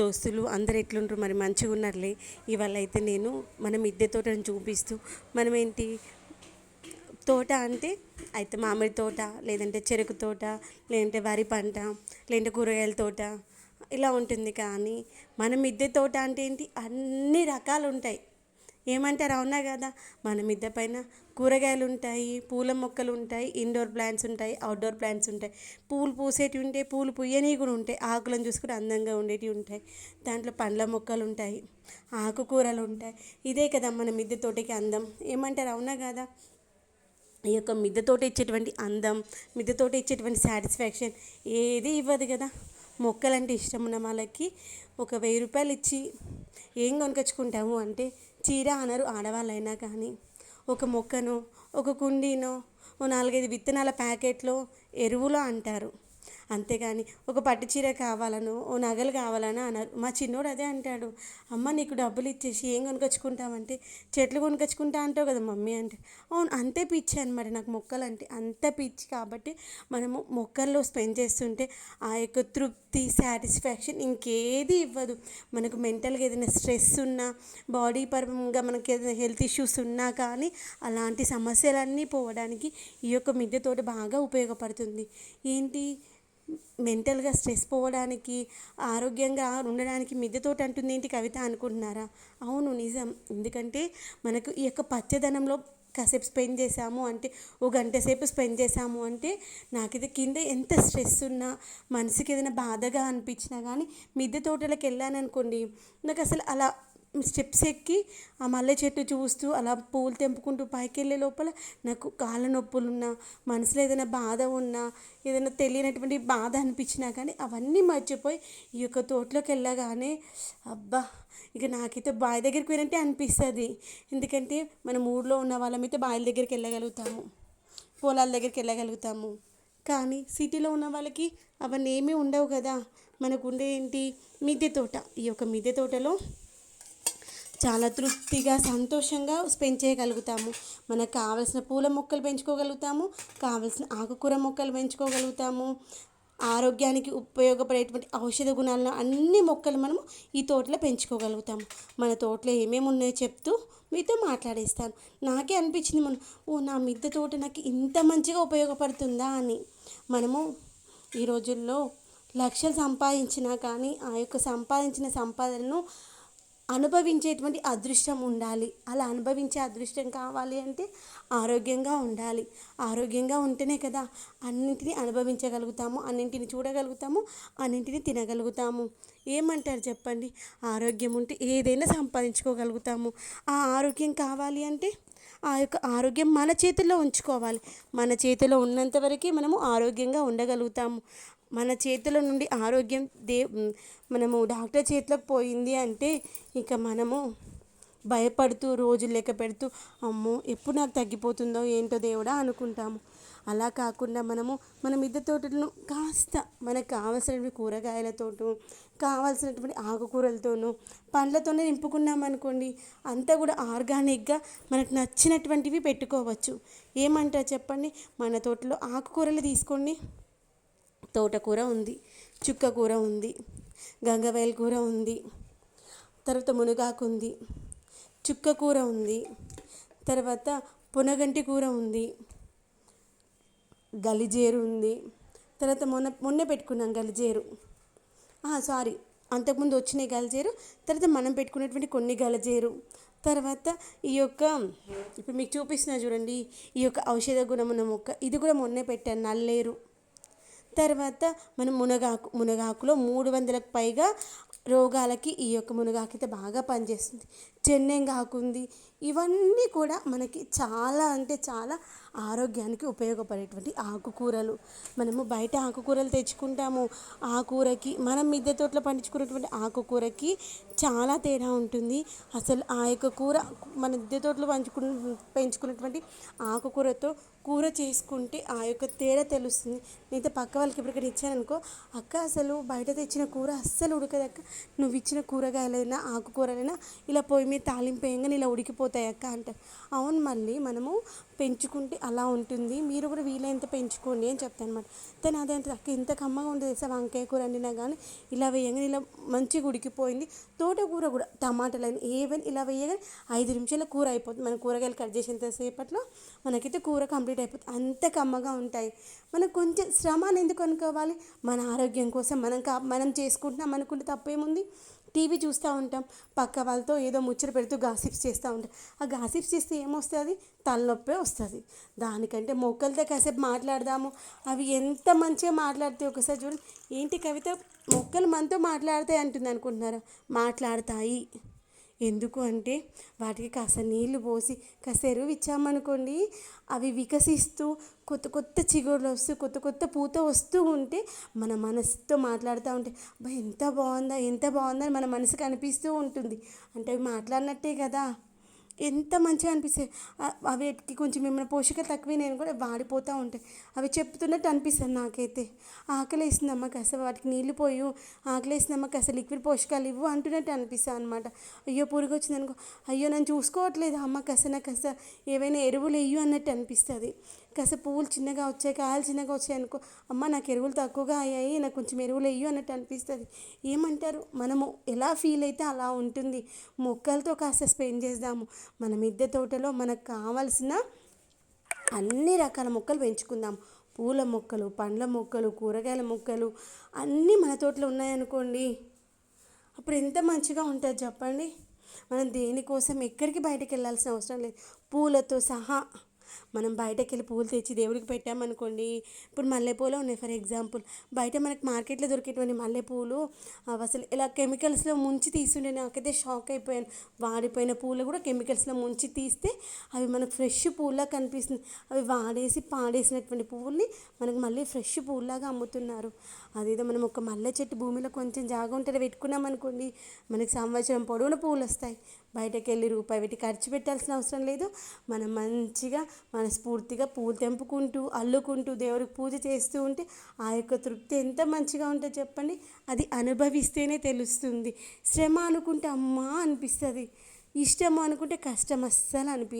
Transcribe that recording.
దోస్తులు అందరు ఎట్లుంటారు మరి మంచిగా ఉన్నారులే. ఇవాళ అయితే నేను మన మిద్దె తోటను చూపిస్తూ మనం ఏంటి తోట అంటే అయితే మామిడి తోట లేదంటే చెరుకు తోట లేదంటే వరి పంట లేదంటే కూరగాయల తోట ఇలా ఉంటుంది. కానీ మన మిద్దె తోట అంటే ఏంటి? అన్ని రకాలు ఉంటాయి ఏమంటారు? అవునా కదా? మన మిద్దె పైన కూరగాయలు ఉంటాయి పూల మొక్కలు ఉంటాయి ఇండోర్ ప్లాంట్స్ ఉంటాయి అవుట్డోర్ ప్లాంట్స్ ఉంటాయి. పూలు పూసేటివి ఉంటాయి పూలు పుయ్యనివి కూడా ఉంటాయి. ఆకులను చూసుకుంటే అందంగా ఉండేటివి ఉంటాయి. దాంట్లో పండ్ల మొక్కలు ఉంటాయి ఆకుకూరలు ఉంటాయి ఇదే కదా మన మిద్దె తోటకి అందం. ఏమంటారు? అవునా కదా? ఈ యొక్క మిద్దె తోట ఇచ్చేటువంటి అందం మిద్దె తోట ఇచ్చేటువంటి సాటిస్ఫాక్షన్ ఏది ఇవ్వదు కదా? మొక్కలంటే ఇష్టం ఉన్న వాళ్ళకి ఒక వెయ్యి రూపాయలు ఇచ్చి ఏం కొనుకొచ్చుకుంటాము అంటే చీర అనరు ఆడవాళ్ళైనా కానీ. ఒక మొక్కను ఒక కుండీనో ఓ నాలుగైదు విత్తనాల ప్యాకెట్లో ఎరువులో అంటారు. అంతేగాని ఒక పట్టు చీర కావాలను ఓ నగలు కావాలని అన్నారు మా చిన్నోడు అదే అంటాడు. అమ్మ నీకు డబ్బులు ఇచ్చేసి ఏం కొనుకొచ్చుకుంటామంటే చెట్లు కొనుకొచ్చుకుంటా అంటావు కదా మమ్మీ అంటే అవును అంతే పిచ్చి అనమాట నాకు మొక్కలు అంటే అంత పిచ్చి కాబట్టి మనము మొక్కల్లో స్పెండ్ చేస్తుంటే ఆ యొక్క తృప్తి సాటిస్ఫాక్షన్ ఇంకేది ఇవ్వదు. మనకు మెంటల్గా ఏదైనా స్ట్రెస్ ఉన్నా బాడీ పరంగా మనకి ఏదైనా హెల్త్ ఇష్యూస్ ఉన్నా కానీ అలాంటి సమస్యలన్నీ పోవడానికి ఈ యొక్క మిద్దె తోట బాగా ఉపయోగపడుతుంది. ఏంటి? మెంటల్గా స్ట్రెస్ పోవడానికి ఆరోగ్యంగా ఉండడానికి మిద్దె తోట అంటుంది ఏంటి కవిత అనుకుంటున్నారా? అవును నిజం. ఎందుకంటే మనకు ఈ యొక్క పచ్చదనంలో కాసేపు స్పెండ్ చేసాము అంటే ఓ గంట సేపు స్పెండ్ చేసాము అంటే నాకైతే కింద ఎంత స్ట్రెస్ ఉన్నా మనసుకి ఏదైనా బాధగా అనిపించినా కానీ మిద్దె తోటలకు వెళ్ళాను అనుకోండి నాకు అసలు అలా స్టెప్స్ ఎక్కి ఆ మల్లె చెట్టు చూస్తూ అలా పూలు తెంపుకుంటూ పైకి వెళ్ళే లోపల నాకు కాళ్ళ నొప్పులు ఉన్నా మనసులో ఏదైనా బాధ ఉన్నా ఏదైనా తెలియనటువంటి బాధ అనిపించినా కానీ అవన్నీ మర్చిపోయి ఈ యొక్క తోటలోకి వెళ్ళగానే అబ్బా! ఇక నాకైతే బావి దగ్గరికి వెళ్ళంటే అనిపిస్తుంది. ఎందుకంటే మనం ఊళ్ళో ఉన్న వాళ్ళమైతే బావిల దగ్గరికి వెళ్ళగలుగుతాము పొలాల దగ్గరికి వెళ్ళగలుగుతాము. కానీ సిటీలో ఉన్న వాళ్ళకి అవన్నీ ఏమీ ఉండవు కదా. మనకు ఉండే ఏంటి? మిద్దె తోట. ఈ యొక్క మిద్దె తోటలో చాలా తృప్తిగా సంతోషంగా స్పెండ్ చేయగలుగుతాము. మనకు కావలసిన పూల మొక్కలు పెంచుకోగలుగుతాము కావలసిన ఆకుకూర మొక్కలు పెంచుకోగలుగుతాము. ఆరోగ్యానికి ఉపయోగపడేటువంటి ఔషధ గుణాలను అన్ని మొక్కలు మనము ఈ తోటలో పెంచుకోగలుగుతాము. మన తోటలో ఏమేమి ఉన్నాయో చెప్తూ మీతో మాట్లాడేస్తాను. నాకే అనిపించింది మనం ఓ నా మిద్దె తోట నాకు ఇంత మంచిగా ఉపయోగపడుతుందా? అని. మనము ఈ రోజుల్లో లక్షలు సంపాదించినా కానీ ఆ యొక్క సంపాదించిన సంపాదనను అనుభవించేటువంటి అదృష్టం ఉండాలి. అలా అనుభవించే అదృష్టం కావాలి అంటే ఆరోగ్యంగా ఉండాలి. ఆరోగ్యంగా ఉంటేనే కదా అన్నింటినీ అనుభవించగలుగుతాము అన్నింటిని చూడగలుగుతాము అన్నింటిని తినగలుగుతాము. ఏమంటారు చెప్పండి? ఆరోగ్యం ఉంటే ఏదైనా సంపాదించుకోగలుగుతాము. ఆ ఆరోగ్యం కావాలి అంటే ఆ యొక్క ఆరోగ్యం మన చేతుల్లో ఉంచుకోవాలి. మన చేతిలో ఉన్నంత వరకే మనము ఆరోగ్యంగా ఉండగలుగుతాము. మన చేతుల నుండి ఆరోగ్యం దే మనము డాక్టర్ చేతిలోకి పోయింది అంటే ఇక మనము భయపడుతూ రోజులు లెక్క పెడుతూ అమ్మో ఎప్పుడు నాకు తగ్గిపోతుందో ఏంటో దేవుడా అనుకుంటాము. అలా కాకుండా మనము మన మిద్దె తోటలను కాస్త మనకు కావలసినటువంటి కూరగాయలతోటూ కావాల్సినటువంటి ఆకుకూరలతోనూ పండ్లతోనే నింపుకున్నామనుకోండి అంతా కూడా ఆర్గానిక్గా మనకు నచ్చినటువంటివి పెట్టుకోవచ్చు. ఏమంటారు చెప్పండి? మన తోటలో ఆకుకూరలు తీసుకోండి. తోటకూర ఉంది చుక్క కూర ఉంది గంగవేల కూర ఉంది తర్వాత మునగాకు ఉంది చుక్క కూర ఉంది తర్వాత పునగంటి కూర ఉంది గలిజేరు ఉంది తర్వాత మొన్న మొన్న పెట్టుకున్నాం గలిజేరు. సారీ అంతకుముందు వచ్చిన గలిజేరు తర్వాత మనం పెట్టుకున్నటువంటి కొన్ని గలజేరు. తర్వాత ఈ యొక్క ఇప్పుడు మీకు చూపిస్తున్నా చూడండి ఈ యొక్క ఔషధ గుణమున్న మొక్క ఇది కూడా మొన్నే పెట్టాను నల్లేరు. తర్వాత మనం మునగాకు మునగాకులో మూడు వందలకు పైగా రోగాలకి ఈ యొక్క మునగాకు అయితే బాగా పనిచేస్తుంది. చెన్నెంగాకు ఉంది ఇవన్నీ కూడా మనకి చాలా అంటే చాలా ఆరోగ్యానికి ఉపయోగపడేటువంటి ఆకుకూరలు. మనము బయట ఆకుకూరలు తెచ్చుకుంటాము. ఆ కూరకి మనం మిద్దె తోటలో పండించుకున్నటువంటి ఆకుకూరకి చాలా తేడా ఉంటుంది. అసలు ఆ యొక్క కూర మన మిద్దె తోటలో పంచుకు పెంచుకున్నటువంటి ఆకుకూరతో కూర చేసుకుంటే ఆ యొక్క తేడా తెలుస్తుంది. నేనైతే పక్క వాళ్ళకి ఎప్పటికైనా ఇచ్చాననుకో అక్క అసలు బయట తెచ్చిన కూర అస్సలు ఉడకదక్క. నువ్వు ఇచ్చిన కూరగాయలైనా ఆకుకూరలైనా ఇలా పొయ్యి మీద తాలింపు వేయంగానే ఇలా ఉడికిపో అయిపోతాయి అక్క అంటారు అవును మళ్ళీ మనము పెంచుకుంటే అలా ఉంటుంది. మీరు కూడా వీలైనంత పెంచుకోండి అని చెప్తాను అనమాట తను అదే అంటే అక్క ఇంత కమ్మగా ఉంటుంది తెలుసా వంకాయ కూర వండినా కానీ ఇలా వేయగానే ఇలా మంచిగా ఉడికిపోయింది. తోటకూర కూడా టమాటాలు అయినా ఏవైనా ఇలా వేయగానే ఐదు నిమిషాల కూర అయిపోతుంది. మన కూరగాయలు కట్ చేసేంత సేపట్లో మనకైతే కూర కంప్లీట్ అయిపోతుంది. అంత కమ్మగా ఉంటాయి. మనకు కొంచెం శ్రమ ఎందుకు అనుకోవాలి? మన ఆరోగ్యం కోసం మనం కా మనం చేసుకుంటున్నాం అనుకుంటే తప్పేముంది? టీవీ చూస్తూ ఉంటాం. పక్క వాళ్ళతో ఏదో ముచ్చట పెడుతూ గాసిప్స్ చేస్తూ ఉంటాం. ఆ గాసిప్స్ చేస్తే ఏమొస్తుంది? తలనొప్పే వస్తుంది. దానికంటే మొక్కలతో కాసేపు మాట్లాడదాము. అవి ఎంత మంచిగా మాట్లాడితే ఒకసారి చూడండి ఏంటి కవిత? మొక్కలు మనతో మాట్లాడతాయి అంటుంది అనుకుంటున్నారా? మాట్లాడతాయి. ఎందుకు అంటే వాటికి కాస్త నీళ్ళు పోసి కాస్త ఎరువు ఇచ్చామనుకోండి అవి వికసిస్తూ కొత్త కొత్త చిగురులు వస్తూ కొత్త కొత్త పూత వస్తూ ఉంటే మన మనసుతో మాట్లాడుతూ ఉంటే అబ్బా ఎంత బాగుందా ఎంత బాగుందా అని మన మనసుకు అనిపిస్తూ ఉంటుంది. అంటే అవి మాట్లాడినట్టే కదా. ఎంత మంచిగా అనిపిస్తాయి అవిటికి కొంచెం ఏమైనా పోషక తక్కువే నేను కూడా వాడిపోతూ ఉంటాయి. అవి చెప్తున్నట్టు అనిపిస్తుంది నాకైతే. ఆకలి వేసిందమ్మా కాస్త వాటికి నీళ్ళు పోయి ఆకలి వేసిందమ్మా కాస్త లిక్విడ్ పోషకాలు ఇవ్వు అంటున్నట్టు అనిపిస్తుంది అనమాట అయ్యో పురుగు వచ్చింది అనుకో అయ్యో నన్ను చూసుకోవట్లేదు అమ్మ కాస్త నాకు కాస్త ఏవైనా ఎరువులు వేయు అన్నట్టు అనిపిస్తుంది. కాస్త పువ్వులు చిన్నగా వచ్చాయి కాయలు చిన్నగా వచ్చాయి అనుకో అమ్మ నాకు ఎరువులు తక్కువగా అయ్యాయి నాకు కొంచెం ఎరువులు వేయు అన్నట్టు అనిపిస్తుంది. ఏమంటారు? మనము ఎలా ఫీల్ అయితే అలా ఉంటుంది. మొక్కలతో కాస్త స్పెండ్ చేద్దాము. మన మిద్దె తోటలో మనకు కావాల్సిన అన్ని రకాల మొక్కలు పెంచుకుందాం. పూల మొక్కలు పండ్ల మొక్కలు కూరగాయల మొక్కలు అన్నీ మన తోటలో ఉన్నాయనుకోండి. అప్పుడు ఎంత మంచిగా ఉంటుంది చెప్పండి? మనం దేనికోసం ఎక్కడికి బయటకు వెళ్ళాల్సిన అవసరం లేదు. పూలతో సహా మనం బయటకు వెళ్ళి పూలు తెచ్చి దేవుడికి పెట్టామనుకోండి ఇప్పుడు మల్లెపూలు ఉన్నాయి. ఫర్ ఎగ్జాంపుల్ బయట మనకి మార్కెట్లో దొరికేటువంటి మల్లెపూలు అసలు ఇలా కెమికల్స్లో ముంచి తీసుండే నాకైతే షాక్ అయిపోయాను. వాడిపోయిన పూలు కూడా కెమికల్స్లో ముంచి తీస్తే అవి మనకు ఫ్రెష్ పూల్లా కనిపిస్తుంది. అవి వాడేసి పాడేసినటువంటి పువ్వుల్ని మనకు మళ్ళీ ఫ్రెష్ పూల్లాగా అమ్ముతున్నారు. అదేదో మనం ఒక మల్లె చెట్టు భూమిలో కొంచెం జాగా ఉంటే పెట్టుకున్నాం అనుకోండి మనకి సంవత్సరం పొడవున పూలు వస్తాయి. బయటకు వెళ్ళి రూపాయి పెట్టి ఖర్చు పెట్టాల్సిన అవసరం లేదు. మనం మంచిగా మనస్ఫూర్తిగా పూలు తెంపుకుంటూ అల్లుకుంటూ దేవుడికి పూజ చేస్తూ ఉంటే ఆ యొక్క తృప్తి ఎంత మంచిగా ఉంటుందో చెప్పండి? అది అనుభవిస్తేనే తెలుస్తుంది. శ్రమ అనుకుంటే అమ్మా అనిపిస్తుంది. ఇష్టం అనుకుంటే కష్టం అస్సలు అనిపి